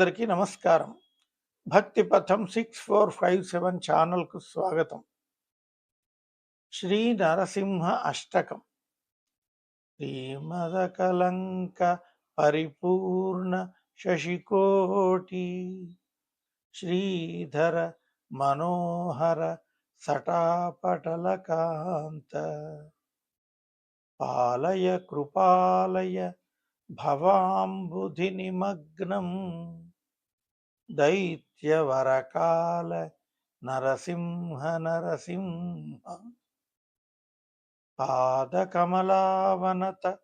అందరికీ నమస్కారం. భక్తి పథం సిక్స్ ఫోర్ ఫైవ్ సెవెన్ ఛానల్కు స్వాగతం. శ్రీ నరసింహ అష్టకం. శ్రీమద కలంక పరిపూర్ణ శశికోటి. శ్రీధర మనోహర సటాపటలకాంత. పాలయ కృపాలయ భవాంబుధి నిమగ్నం దైత్యవరకాల నరసింహ నరసింహ. పాదకమలావనత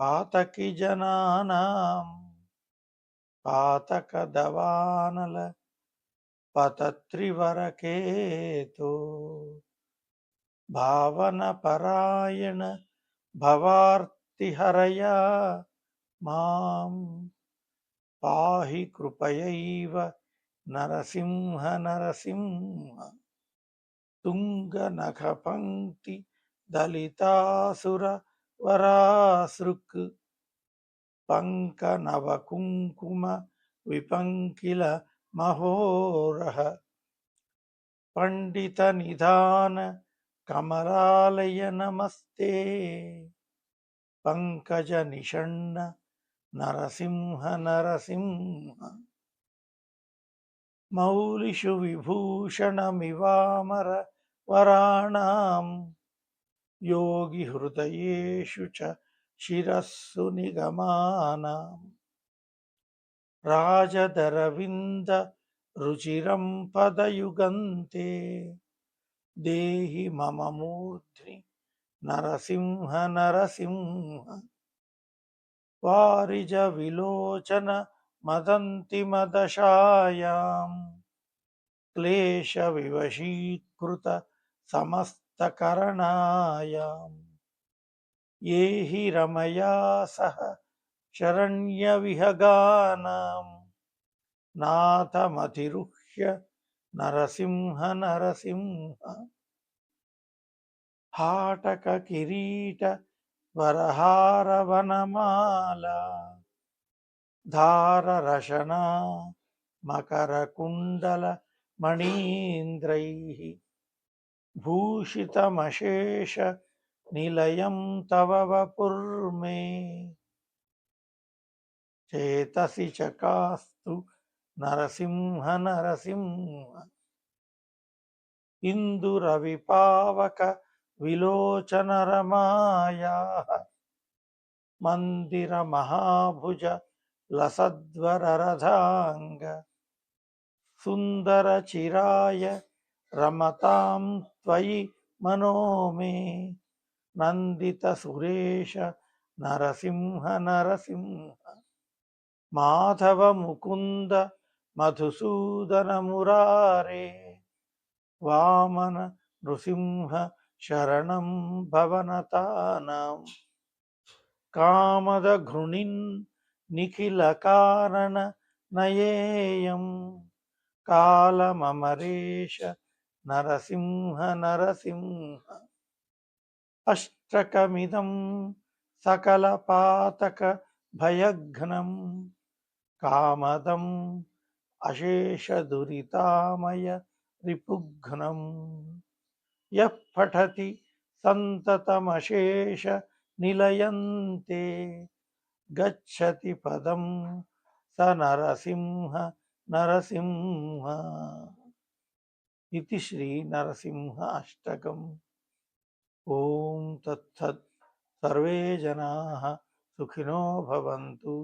పాతకి జనానాం పాతక దవానల పతత్రివరకేతో. భావన పరాయణ భవార్తిహరయా మాం. పాహి కృపయైవ నరసింహ నరసింహ తుంగనఖపంక్తి దళితాసుర వరాసృక్ పంకనవకుంకుమ విపంకిల మహోరహ పండిత నిధాన కమలాలయ నమస్తే పంకజ నిషణ్ణ నరసింహ నరసింహ మౌలిషు విభూషణమివామర వరాణాం. యోగి హృదయేషు చ శిరస్సు నిగమానాం. రాజదరవింద రుచిరం పదయుగంతే. దేహి మమ మూర్ధ్ని నరసింహ నరసింహ వారిజ విలోచన మదంతిమదశాయాం క్లేశ వివశీకృత సమస్తకరణాయాం ఏ హి రమయా సహ శరణ్యవిహగానాం నాథమతిరుహ్య నరసింహ నరసింహ. హాటక కిరీట వరహారవనమాల ధారరశనా మకరకుండల మణీంద్రై భూషితమశేష నిలయం తవ వపుర్మే. చేతసి చకాస్తు నరసింహ నరసింహ ఇందురవిపావక విలోచనరమాయా. మందిర మహాభుజ లసద్వరరథాంగ. సుందర చిరాయ రమతాం త్వయి మనోమే. నందిత సురేష నరసింహ నరసింహ. మాధవ ముకుంద మధుసూదన మురారే. వామన నృసింహ శరణం భవనతానాం కామదఘృణిన్ నిఖిల కారణ నయేయం కాలమమరేష నరసింహ నరసింహ అష్టకమిదం సకల పాతక భయఘ్నం కామదం అశేష దురితామయ రిపుఘ్నం యః పఠతి సంతతమశేష నిలయంతే గచ్చతి పదం స నరసింహ నరసింహ ఇది శ్రీ నరసింహ అష్టకం ఓం తత్సత్ సర్వే జనా సుఖినో భవంతు